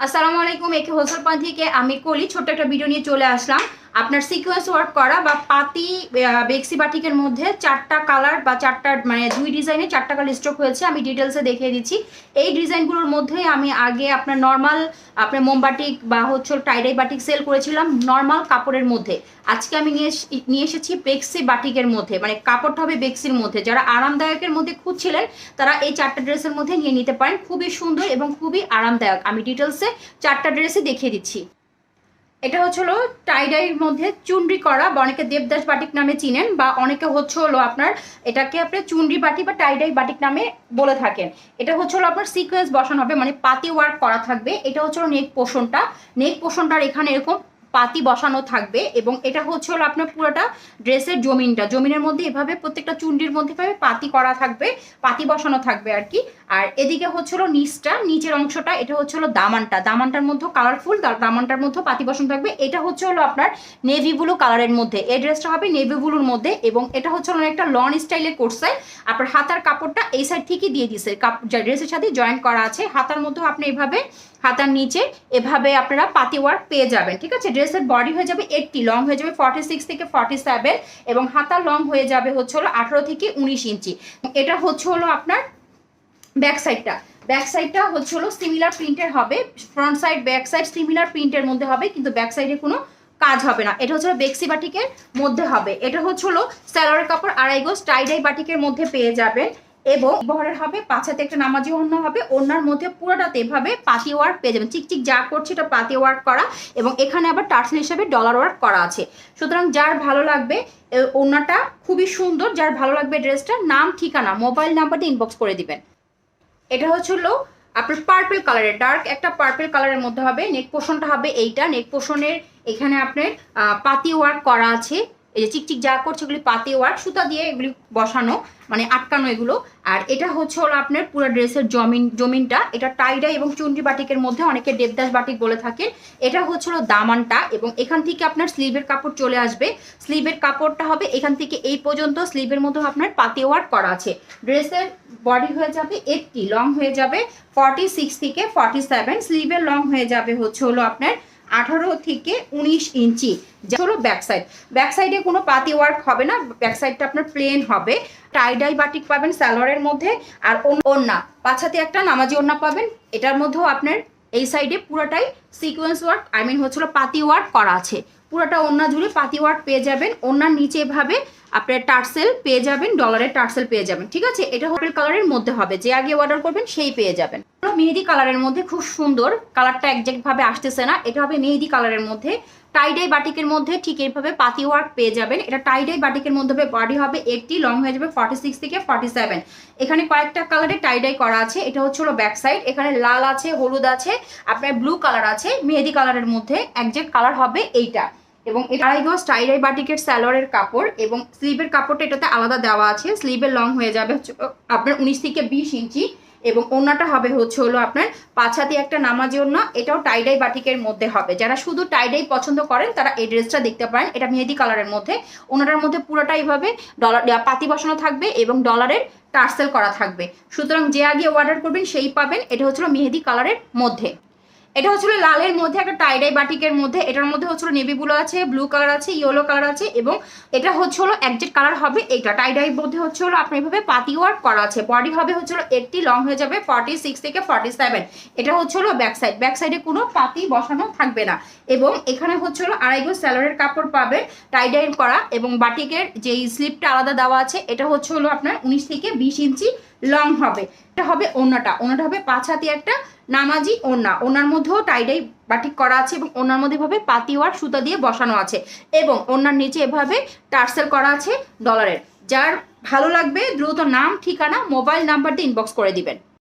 আসসালামু আলাইকুম একে হোসল পান থেকে আমি কলি। ছোট্ট একটা ভিডিও নিয়ে চলে আসলাম। আপনার সিকোয়েন্স ওয়ার্ক করা বা পাতি বেক্সি বাটিকের মধ্যে চারটা কালার বা চারটা মানে দুই ডিজাইনে চারটা কালার স্ট্রোক হয়েছে, আমি ডিটেলসে দেখিয়ে দিচ্ছি। এই ডিজাইনগুলোর মধ্যে আমি আগে আপনার নর্মাল আপনার মোমবাটিক বা হচ্ছে টাইডাই বাটিক সেল করেছিলাম নর্মাল কাপড়ের মধ্যে। আজকে আমি নিয়ে নিয়ে এসেছি বেক্সি বাটিকের মধ্যে মানে কাপড়টা হবে বেক্সির মধ্যে। যারা আরামদায়কের মধ্যে খুঁজছিলেন, তারা এই চারটা ড্রেসের মধ্যে নিয়ে নিতে পারেন। খুবই সুন্দর এবং খুবই আরামদায়ক। আমি ডিটেলসে চারটা ড্রেসই দেখিয়ে দিচ্ছি। এটা হচ্ছে হলো টাইডাইয়ের মধ্যে চুনরি করা, বা অনেকে দেবদাস বাটিক নামে চিনেন, বা অনেকে হচ্ছে হলো আপনার এটাকে আপনি চুনরি বাটি বা টাইডাই বাটিক নামে বলে থাকেন। এটা হচ্ছে হলো আপনার সিকোয়েন্স বসানো হবে মানে পাতি ওয়ার্ক করা থাকবে। এটা হচ্ছে হলো নেক পোষণটা। নেক পোষণটার এখানে এরকম পাতি বসানো থাকবে এবং এটা হচ্ছে হলো আপনার পুরোটা ড্রেসের জমিনটা। জমিনের মধ্যে এভাবে প্রত্যেকটা চুন্ডির মধ্যে এভাবে পাতি করা থাকবে, পাতি বসানো থাকবে আর কি। আর এদিকে হচ্ছে হলো নিচটা, নিচের অংশটা, এটা হচ্ছে হলো দামানটা। দামানটার মধ্যে কালারফুল দামানটার মধ্যে পাতি বসানো থাকবে। এটা হচ্ছে হলো আপনার নেভি ব্লু কালারের মধ্যে। এই ড্রেসটা হবে নেভি ব্লুর মধ্যে এবং এটা হচ্ছে হলো একটা লন স্টাইলে করছে আপনার হাতার কাপড়টা এই সাইড থেকে দিয়ে দিছে। কাপ ড্রেসের সাথে জয়েন্ট করা আছে। হাতার মধ্যেও আপনি এভাবে, হাতার নিচে এভাবে আপনারা পাতি ওয়ার্ক পেয়ে যাবেন, ঠিক আছে? ড্রেসের বডি হয়ে যাবে এইটটি লং হয়ে যাবে ফর্টি সিক্স থেকে ফর্টি সেভেন এবং হাতা লং হয়ে যাবে হচ্ছে হলো আঠারো থেকে উনিশ ইঞ্চি। এটা হচ্ছে হলো আপনার ব্যাক সাইডটা ব্যাক সাইডটা হচ্ছে হলো সিমিলার প্রিন্টের হবে। Front side back side similar প্রিন্টের মধ্যে হবে, কিন্তু ব্যাক সাইডে কোনো কাজ হবে না। এটা হচ্ছে বেক্সি বাটিকের মধ্যে হবে। এটা হচ্ছে হলো স্যালোয়ার কাপড় আড়াই গোজ টাইডাই বাটিকের মধ্যে পেয়ে যাবেন। এবং বহরের হবে পাছাতে একটা নামাজি অন্য হবে ওনার মধ্যে পুরোটাতে এভাবে পাতি ওয়ার্ক পেয়ে যাবেন। চিকচিক যা করছে এটা পাতি ওয়ার্ক করা এবং এখানে আবার টার্সেল হিসাবে ডলার ওয়ার্ক করা আছে। সুতরাং যার ভালো লাগবে ওনাটা খুবই সুন্দর, যার ভালো লাগবে ড্রেসটা নাম, ঠিকানা মোবাইল নাম্বার দিয়ে ইনবক্স করে দিবেন। এটা হচ্ছে আপনার পার্পল কালারের ডার্ক একটা পার্পল কালারের মধ্যে হবে নেক পোষণটা হবে এইটা নেক পোষণের এখানে আপনার পাতি ওয়ার্ক করা আছে। এই যে চিকচিক যা করছে এগুলি পাতি ওয়ার্ক, সুতা দিয়ে এগুলি বসানো মানে আটকানো এগুলো। আর এটা হচ্ছে হলো আপনার পুরো ড্রেসের জমিন, জমিনটা। এটা টাইডাই এবং চুন্ডি বাটিকের মধ্যে অনেকে দেবদাস বাটিক বলে থাকেন। এটা হচ্ছে হলো দামানটা এবং এখান থেকে আপনার স্লিভের কাপড় চলে আসবে। স্লিভের কাপড়টা হবে এখান থেকে এই পর্যন্ত স্লিভের মধ্যে আপনার পাতি ওয়ার্ক করা আছে। ড্রেসের বডি হয়ে যাবে এইটটি, লং হয়ে যাবে ফর্টি সিক্স থেকে ফর্টি সেভেন। স্লিভের লং হয়ে যাবে হচ্ছে হলো আপনার আঠারো থেকে উনিশ ইঞ্চি। যা হলো ব্যাকসাইড ব্যাকসাইডে ব্যাক সাইডে কোনো পাতি ওয়ার্ক হবে না ব্যাকসাইডটা আপনার প্লেন হবে। টাইডাই বাটিক পাবেন স্যালোয়ারের মধ্যে, আর ওন্না পাছাতে একটা নামাজি ওন্না পাবেন, এটার মধ্যেও আপনার এই সাইডে পুরোটাই সিকোয়েন্স ওয়ার্ক আই মিন হচ্ছিল পাতি ওয়ার্ক করা আছে। পুরোটা ওন্না জুড়ে পাতি ওয়ার্ক পেয়ে যাবেন। ওন্নার নিচে এভাবে আপনার টার্সেল পেয়ে যাবেন ডলারের টার্সেল পেয়ে যাবেন, ঠিক আছে? এটা হোটেল কালারের মধ্যে হবে, যে আগে অর্ডার করবেন সেই পেয়ে যাবেন। মেহেদি কালারের মধ্যে খুব সুন্দর কালারটা একজ্যাক্ট ভাবে আসতেছে না, এটা হবে মেহেদি কালারের মধ্যে। টাইডাই বাটিকের মধ্যে ঠিক এইভাবে পাতি ওয়ার্ক পেয়ে যাবেন। এটা টাইডাই বাটিকের মধ্যে বডি হবে একটি লং হয়ে যাবে ফর্টি সিক্স থেকে ফর্টি সেভেন এখানে কয়েকটা কালারে টাইডাই করা আছে, এটা হচ্ছে হলো ব্যাক সাইড এখানে লাল আছে, হলুদ আছে, আপনার ব্লু কালার আছে, মেহেদি কালারের মধ্যে একজ্যাক্ট কালার হবে এইটা। এবং আড়াই গজ টাইডাই বাটিকের স্যালোয়ারের কাপড় এবং স্লিভের কাপড়টা এটাতে আলাদা দেওয়া আছে। স্লিভের লং হয়ে যাবে আপনার উনিশ থেকে বিশ ইঞ্চি এবং ওনাটা হবে হচ্ছে হলো আপনার পাছাতে একটা নামাজি ওনা এটাও টাইডাই বাটিকের মধ্যে হবে। যারা শুধু টাইডাই পছন্দ করেন, তারা এই ড্রেসটা দেখতে পারেন। এটা মেহেদি কালারের মধ্যে। ওনাটার মধ্যে পুরোটা এইভাবে ডলার পাতি বসানো থাকবে এবং ডলারের টার্সেল করা থাকবে। সুতরাং যে আগে অর্ডার করবেন, সেই পাবেন। এটা হচ্ছিল মেহেদি কালারের মধ্যে। এটা হচ্ছিল লালের মধ্যে, একটা টাইডাই বাটিকের মধ্যে। এটার মধ্যে হচ্ছিল নেভি ব্লু আছে ব্লু কালার আছে ইয়েলো কালার আছে এবং এটা হচ্ছে হলো একজেক্ট কালার হবে এইটা। টাইডাই মধ্যে হচ্ছে হলো আপনার এভাবে পাতি ওয়ার্ক করা আছে। বডি হবে হচ্ছে হলো এইটটি লং হয়ে যাবে ফর্টি সিক্স থেকে ফর্টি সেভেন এটা হচ্ছে হলো ব্যাক সাইড ব্যাক সাইডে কোনো পাতি বসানো থাকবে না। এবং এখানে হচ্ছে হলো আড়াই গো স্যালোয়ারের কাপড় পাবে টাইডাই করা এবং বাটিকের যেই স্লিপটা আলাদা দেওয়া আছে, এটা হচ্ছে হলো আপনার উনিশ থেকে বিশ ইঞ্চি লং হবে। এটা হবে ওনাটা ওনাটা হবে পাঁচ হাতি একটা নামাজি ওনা ওনার মধ্যেও টাইডাই বাটিক করা আছে এবং ওনার মধ্যে এভাবে পাতিওয়ার সুতা দিয়ে বসানো আছে এবং ওনার নিচে এভাবে টার্সেল করা আছে ডলারের যার ভালো লাগবে দ্রুত নাম, ঠিকানা মোবাইল নাম্বার দিয়ে ইনবক্স করে দিবেন।